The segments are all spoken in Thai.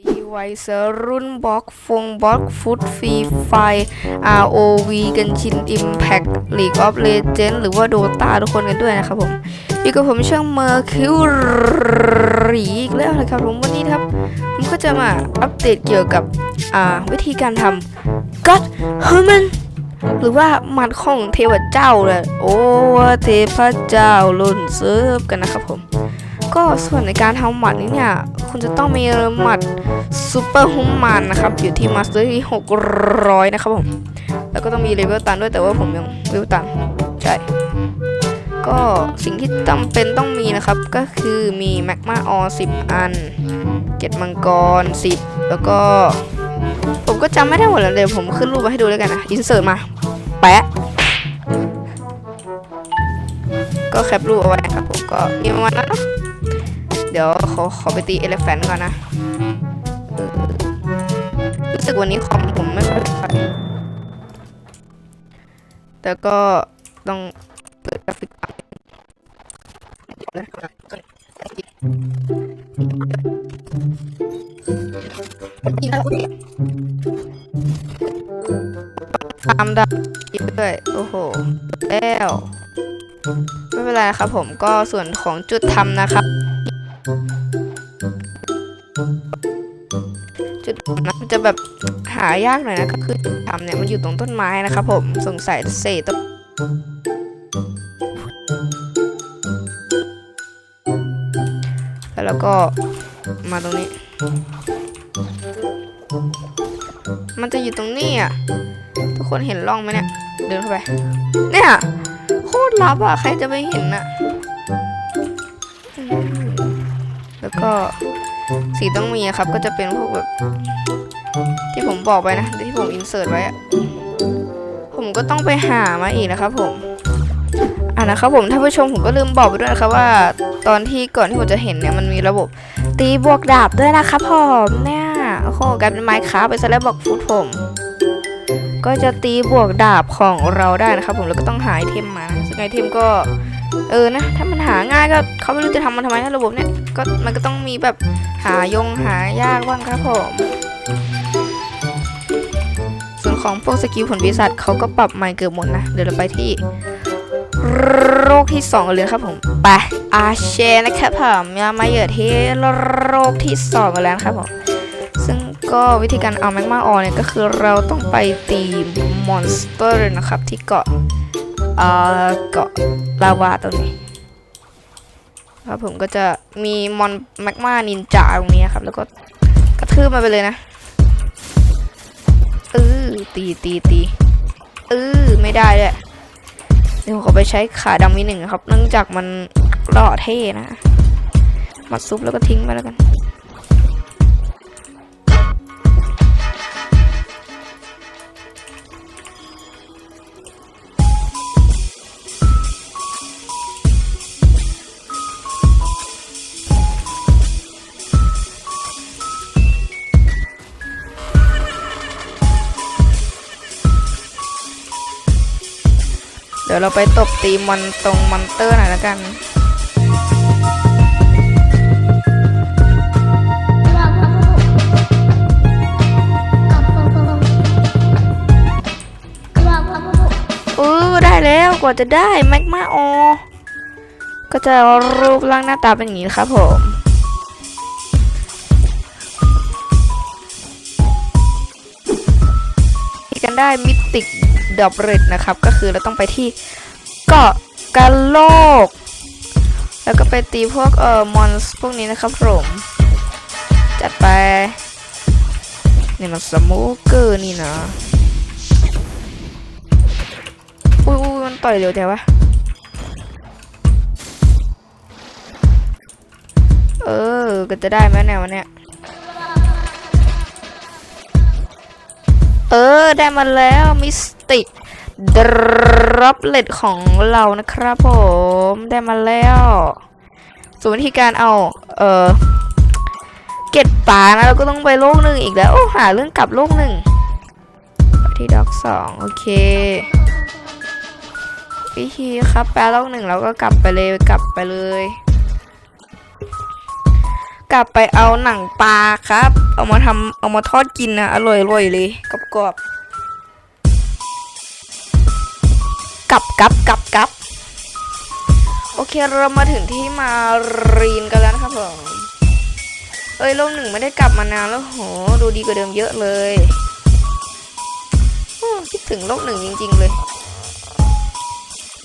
ดีไวเซอร์รุ่นบล็อกฟงบล็อกฟุตฟรีไฟ ROV กันชิน Impact League of Legends หรือว่า Dota ทุกคนกันด้วยนะครับผมอยู่กับผมช่างเมอร์คิวรีอีกแล้วนะครับผมวันนี้ครับ ผมก็จะมาอัปเดตเกี่ยวกับวิธีการทำ God Human หรือว่าหมัดของเทวเจ้าเลยโอ้เทพเจ้าลุ่นเซิร์ฟกันนะครับผม ก็ส่วนในการทำหมัดนี้เนี่ย คุณจะต้องมีหมัดซูเปอร์ฮุมมันนะครับ อยู่ที่มาสเตอร์ที่600 นะครับผม แล้วก็ต้องมีเลเวลตันด้วยแต่ว่าผมยังเลเวลตันใช่ ก็สิ่งที่จำเป็นต้องมีนะครับ ก็คือมีแมกมาออ10 อันเกตมังกร 10 แล้วก็ ผมก็จำไม่ได้หมดแล้วเดี๋ยวผมขึ้นรูปมาให้ดูแล้วกันนะอินเสิร์ตมาแปะก็แคปรูปเอาไว้นะครับผมก็มีประมาณนั้นเนาะ ดี๋ยวขอขอไปตีเอลแฟนก่อนนะรู้สึกวันนี้คอมผมไม่ค่อยไปแต่ก็ต้องเปิดกราฟิกอัพเดี๋ยวนตามดับด้วย โอ้โห แล้ว ไม่เป็นไรครับผมก็ส่วนของจุดทำนะครับ จุดนะมันจะแบบหายากหน่อยนะก็คือจุดทำเนี่ยมันอยู่ตรงต้นไม้นะครับผมสงสัยเศษต้นแล้วก็มาตรงนี้ มันจะอยู่ตรงนี้อะ ทุกคนเห็นร่องไหมเนี่ย เดินเข้าไป เนี่ย โคตรลับอะ ใครจะไม่เห็นอะ ก็สีต้องมีครับ ก็จะเป็นพวกแบบ ที่ผมบอกไปนะที่ผมอินเสิร์ตไว้ผมก็ต้องไปหามาอีกนะครับ ผมอ่านะครับผมท่านผู้ชมผมก็ลืมบอกไปด้วยนะครับว่า ตอนที่ก่อนที่ผมจะเห็นเนี่ยมันมีระบบ ตีบวกดาบด้วยนะครับผมเนี่ยโอ้โหกลายเป็นไมค์ค้าไปซะแล้วบอกฟุตผม ก็จะตีบวกดาบของเราได้นะครับ ผมแล้วก็ต้องหาไอเทมมาซึ่งไอเทมก็ เออนะ ถ้ามันหาง่ายก็เขาไม่รู้จะทำมันทำไมนะระบบเนี่ยก็มันก็ต้องมีแบบหายงหายากบ้างครับผมส่วนของพวกสกิลผลปีศาจเขาก็ปรับใหม่เกือบหมดนะ เดี๋ยวเราไปที่โรคที่2กันเลยครับผมไปอาเชนะครับผมมามาเหยื่อที่โรคที่2กันแล้วครับผมซึ่งก็วิธีการเอาแมกมาออนเนี่ยก็คือเราต้องไปตีมอนสเตอร์นะครับที่เกาะ เอ่อเกาะลาวาตรงนี้ครับผมก็จะมีมอนแมกมานินจาตรงนี้ครับ แล้วก็กระทืบมาไปเลยนะเออตีตีตีเออไม่ได้เลยเดี๋ยวขอไปใช้ขาดำมีหนึ่งครับ เนื่องจากมันหล่อเท่นะมาซุปแล้วก็ทิ้งไปแล้วกัน ดี๋ยวเราไปตบตีมอนตรงมอนเตอร์หน่อยละกันเออได้แล้วกว่าจะได้แมกมาออก็จะรูปร่างหน้าตาเป็นอย่างนี้ครับผมมีกันได้มิติก ดับเรดนะครับ ก็คือเราต้องไปที่เกาะกะโลก แล้วก็ไปตีพวกเอ่อมอนส์พวกนี้นะครับผม จัดไป นี่มันสโมเกอร์นี่นะอุ้ยอุ้ยมันต่อยเร็วแต่วะเออ ก็จะได้ไหมเนี่ยวันเนี้ย เออ ได้มาแล้วมิส ติกดรอปเลตของเรานะครับผมได้มาแล้วส่วนวิธีการเอา เออเก็ดป่านะเราก็ต้องไปโลกหนึ่งอีกแล้ว โอ้หาเรื่องกลับโลกหนึ่งที่ด็อกสองโอเควิธีครับ แปลโลกหนึ่งแล้วก็กลับไปเลยกลับไปเลย กลับไปเอาหนังปลาครับ เอามาทำเอามาทอดกินนะอร่อยอร่อยเลยกรอบ กลับกลับกลับกลับโอเคเรามาถึงที่มารีนกันแล้วนะครับผมเอ้ยโลกหนึ่งไม่ได้กลับมานานแล้วโหดูดีกว่าเดิมเยอะเลยคิดถึงโลกหนึ่งจริง ๆ เลย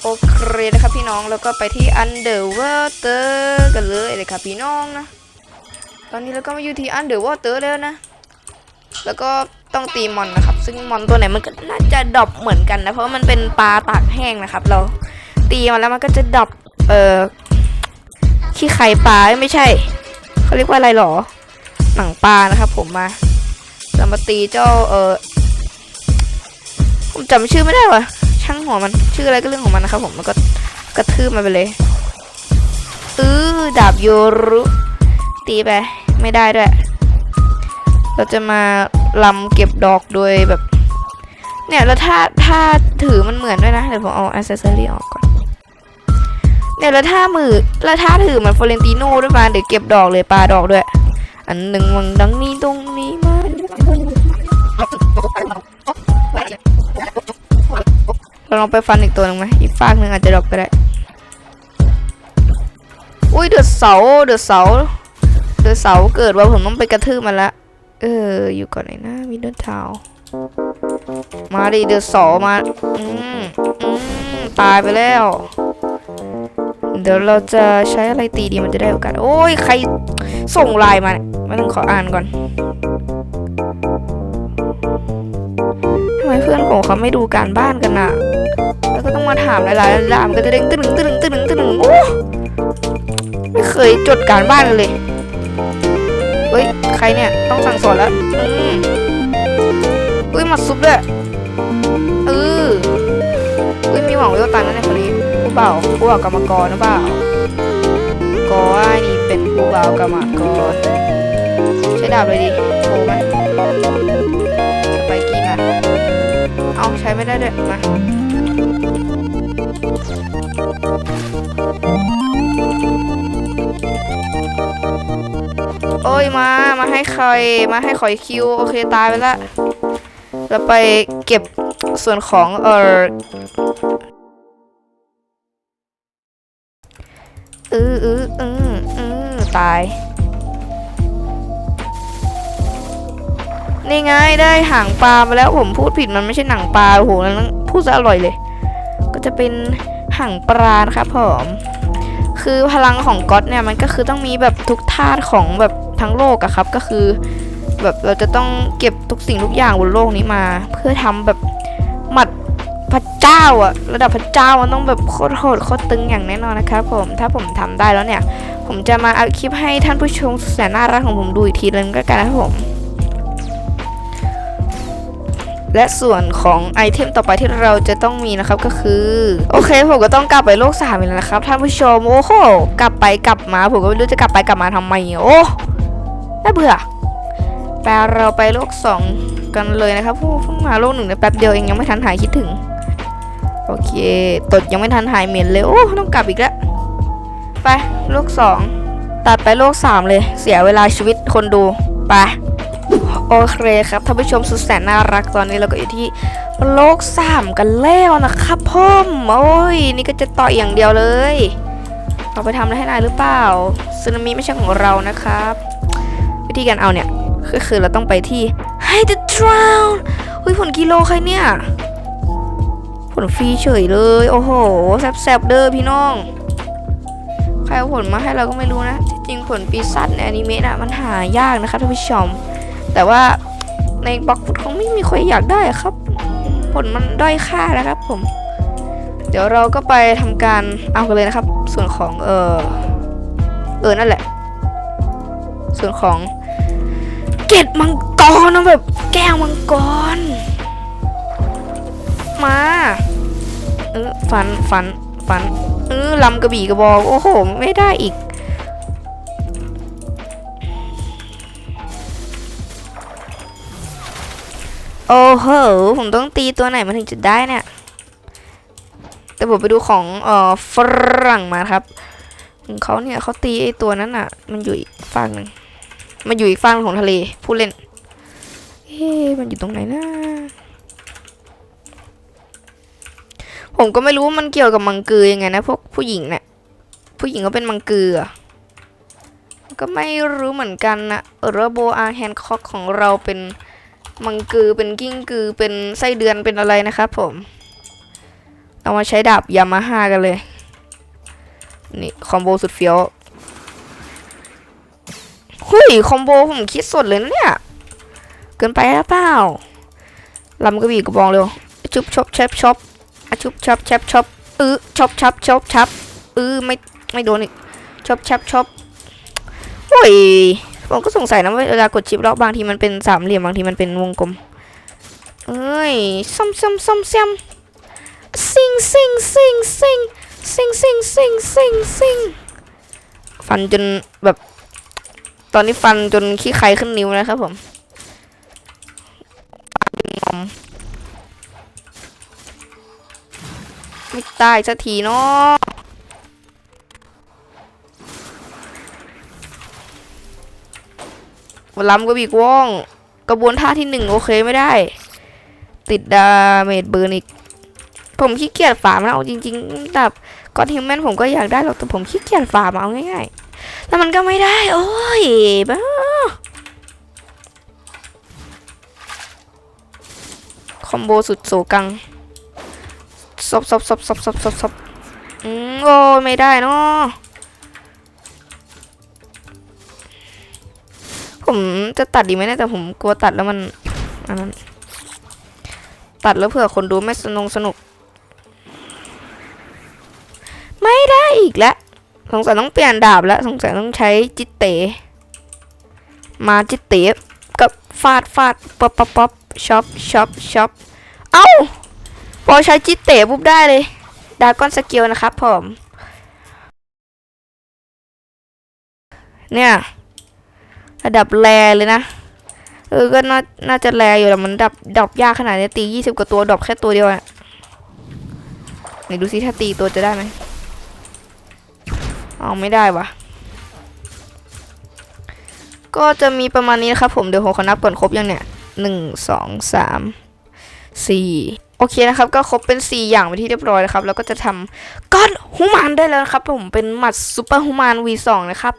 โอเคนะครับพี่น้องแล้วก็ไปที่ Underwater กันเลยเลยครับพี่น้องนะ ตอนนี้เราก็มาอยู่ที่ Underwater แล้วนะ แล้วก็ต้องตีมอนนะครับ ซึ่งมอนตัวไหนมันก็น่าจะดรอปเหมือนกันนะ เพราะมันเป็นปลาตากแห้งนะครับ เราตีมันแล้วมันก็จะดรอปเอ่อขี้ไข่ปลาไม่ใช่เขาเรียกว่าอะไรหรอ หนังปลานะครับ ผมมาเรามาตีเจ้าเออผมจำชื่อไม่ได้ว่ะช่างหัวมันชื่ออะไรก็เรื่องของมันนะครับ ผมมันก็กระทืบมันไปเลยอือดาบโยรุตีไปไม่ได้ด้วย เราจะมา ลำเก็บดอกโดยแบบ เนี่ยแล้วถ้าถ้าถือมันเหมือนด้วยนะเดี๋ยวผมเอาอ c เซสซอรี่ออกก่อนเนี่ยแล้วถ้ามือแล้วถ้าถือมันฟลอเรนติโน่ด้วยมาเดี๋ยวเก็บดอกเลยปลาดอกด้วย อันหนึ่งวังดังนี้ตรงนี้มาเราลองไปฟันอีกตัวหนึ่งไหมอีกฟากหนึ่งอาจจะดอปก็ได้อุ้ยเดือดเสาเดือดเสาเดือดเสาเกิดว่าผมต้องไปกระทืบมันละ เออ อยู่ก่อนไหนนะมิดเดิลทาวมาดิเดือดสามาอืมอืมตายไปแล้ว เดี๋ยวเราจะใช้อะไรตีดีมันจะได้โอกาส โอ้ย ใครส่งไลน์มาไม่ต้องขออ่านก่อนทำไมเพื่อนของเขาไม่ดูการบ้านกันน่ะ แล้วก็ต้องมาถามหลายๆถามก็จะเด้งตึ้งตึ้งตึ้งตึ้งตึ้งโอ้ไม่เคยจดการบ้านเลย ใครเนี่ย ต้องสั่งสอนแล้วอืมอุ้ยหมัดซุปด้วยเอออุ้ยมีหวังไว้ว่าตังค์นั่นเนี่ยพอดีผู้เบ่าวผู้บ่าวกรรมกรนะเปล่าก็ว่านี่เป็นผู้บ่าวกรรมกรใช้ดาบเลยดิโทรไหมสไปกี้มาเอาใช้ไม่ได้ด้วยมา ยมา มาให้ใคร มาให้ขอยคิว โอเคตายไปละแล้วไปเก็บส่วนของเออเออเออเออเออตาย นี่ไงได้หางปลามาแล้วผมพูดผิดมันไม่ใช่หนังปลาโอ้โหนั้นพูดซะอร่อยเลย ก็จะเป็นหางปลานะครับผมคือพลังของก๊อตเนี่ยมันก็คือต้องมีแบบทุกธาตุของแบบ ทั้งโลกอะครับ ก็คือ แบบเราจะต้องเก็บทุกสิ่งทุกอย่างบนโลกนี้มา เพื่อทำแบบหมัดพระเจ้าอะระดับพระเจ้ามันต้องแบบโคตรโหดโคตรตึงอย่างแน่นอนนะครับผมถ้าผมทำได้แล้วเนี่ย ผมจะมาอัดคลิปให้ท่านผู้ชมสุดแสนน่ารักของผมดูอีกทีนึงก็กันนะครับผม และส่วนของไอเทมต่อไปที่เราจะต้องมีนะครับก็คือ โอเค ผมก็ต้องกลับไปโลกสามอีกแล้วนะครับท่านผู้ชมโอ้โหกลับไปกลับมา ผมก็ไม่รู้จะกลับไปกลับมาทำไมโอ้ น่าเบื่อแปเราไปโลกสองกันเลยนะครับผู้เพิ่งมาโลกหนึ่งในแป๊บเดียวเองยังไม่ทันหายคิดถึง โอเค ตดยังไม่ทันหายเหม็นเลยโอ้ต้องกลับอีกแล้วไปโลกสองตัดไปโลกสามเลย เสียเวลาชีวิตคนดูไปโอเคครับท่านผู้ชมสุดแสนน่ารักตอนนี้เราก็อยู่ที่โลกสามกันแล้วนะครับพ่อมโอ้ยนี่ก็จะต่อยอย่างเดียวเลยเอาไปทำอะไรให้นายหรือเปล่าซึนามิไม่ใช่ของเรานะครับ วิธีการเอาเนี่ยก็คือเราต้องไปที่ไฮเดรทราวเฮ้ยผลกิโลใครเนี่ย ผลฟรีเฉยเลย โอ้โหแซบๆเด้อพี่น้อง ใครเอาผลมาให้เราก็ไม่รู้นะ ที่จริงผลปีศาจในอนิเมะนะมันหายากนะคะท่านผู้ชม แต่ว่าในบล็อกฟุตคงไม่มีใครอยากได้ครับ ผลมันด้อยค่านะครับผม เดี๋ยวเราก็ไปทำการเอากันเลยนะครับ ส่วนของเออเออนั่นแหละ ส่วนของ เกตมังกรนะแบบ แก้วมังกร มา เออฟันฟันฟัน เออลำกระบี่กระบอก โอ้โห ไม่ได้อีก โอ้โห ผมต้องตีตัวไหนมันถึงจะได้เนี่ย แต่ผมไปดูของเอ่อฝรั่งมาครับ ของเขาเนี่ยเขาตีไอ้ตัวนั้นอะ มันอยู่อีกฝั่งหนึ่ง มันอยู่อีกฝั่งของทะเลผู้เล่นเอ๊ะมันอยู่ตรงไหนนะผมก็ไม่รู้ว่ามันเกี่ยวกับมังกือยังไงนะพวกผู้หญิงเนี่ยผู้หญิงก็เป็นมังกืออะก็ไม่รู้เหมือนกันนะเออโบอาแฮนคอกของเราเป็นมังกือเป็นกิ้งกือเป็นไส้เดือนเป็นอะไรนะครับผมเรามาใช้ดาบยามาฮ่ากันเลย นี่คอมโบสุดเฟี้ยว เฮ้ยคอมโบผมคิดสดเลยนะเนี่ย เกินไปหรือเปล่าลำกระบี่กระบองเร็วชุบชบแชบชบอะชุบชบแชบชอบเออชอบชบชอบชบเออไม่ไม่โดนอีกชอบแชบชอบโอ้ยผมก็สงสัยนะว่าเวลากดชิปแล้วบางทีมันเป็นสามเหลี่ยมบางทีมันเป็นวงกลมเอ้ยซ้ำซ้ำซ้ำซ้ำซิงซิงซิงซิงซิงซิงซิงซิงซิงฟันจนแบบ ตอนนี้ฟันจนขี้ใครขึ้นนิ้วแล้วครับผมงอมไม่ตายสักทีเนาะวล้ำก็บีกว่อง กระบวนท่าที่หนึ่งโอเคไม่ได้ ติดดาเมจเบิร์นอีกผมขี้เกียจฝามันเอาจริงๆแบบกอดฮิวแมนผมก็อยากได้หรอกแต่ผมขี้เกียจฝามาเอาง่ายๆ แล้วมันก็ไม่ได้ โอ้ยบ้าคอมโบสุดโสกังซบซบซบซบซบซบซบอืมโอ้ยไม่ได้เนาะผมจะตัดดีไหมเนี่ยแต่ผมกลัวตัดแล้วมันอันนั้นตัดแล้วเผื่อคนดูไม่สนุกสนุก ไม่ได้อีกแล้ว สงสัยต้องเปลี่ยนดาบแล้ว สงสัยต้องใช้จิตเตะมาจิตเตะกับฟาดฟาดป๊อปป๊อปป๊อปช็อปช็อปช็อปเอ้า พอใช้จิตเตะปุ๊บได้เลย ดาก้อนสกิลนะครับผม เนี่ยระดับแรเลยนะ เออ ก็น่าน่าจะแรอยู่แต่มันดับดับยากขนาดนี้ตียี่สิบกว่าตัวดับแค่ตัวเดียวอะไหนดูซิถ้าตีตัวจะได้ไหม เอาไม่ได้วะก็จะมีประมาณนี้นะครับผมเดี๋ยวผมขอนับก่อนครบยังเนี่ยหนึ่งสองสามสี่โอเคนะครับก็ครบเป็นสี่อย่างไปที่เรียบร้อยแล้วครับแล้วก็จะทำก้อนฮูมานได้แล้วนะครับ ผมเป็นหมัดซูเปอร์ฮูมาน V2 นะครับ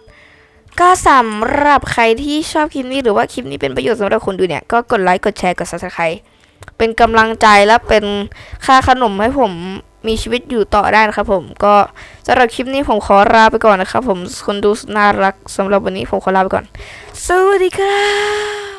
ก็สำหรับใครที่ชอบคลิปนี้หรือว่าคลิปนี้เป็นประโยชน์สำหรับคนดูเนี่ยก็กดไลค์กดแชร์กด subscribe เป็นกำลังใจและเป็นค่าขนมให้ผม มีชีวิตอยู่ต่อได้นะครับผมก็สำหรับคลิปนี้ผมขอลาไปก่อนนะครับผมคนดูน่ารักสำหรับวันนี้ผมขอลาไปก่อน สวัสดีครับ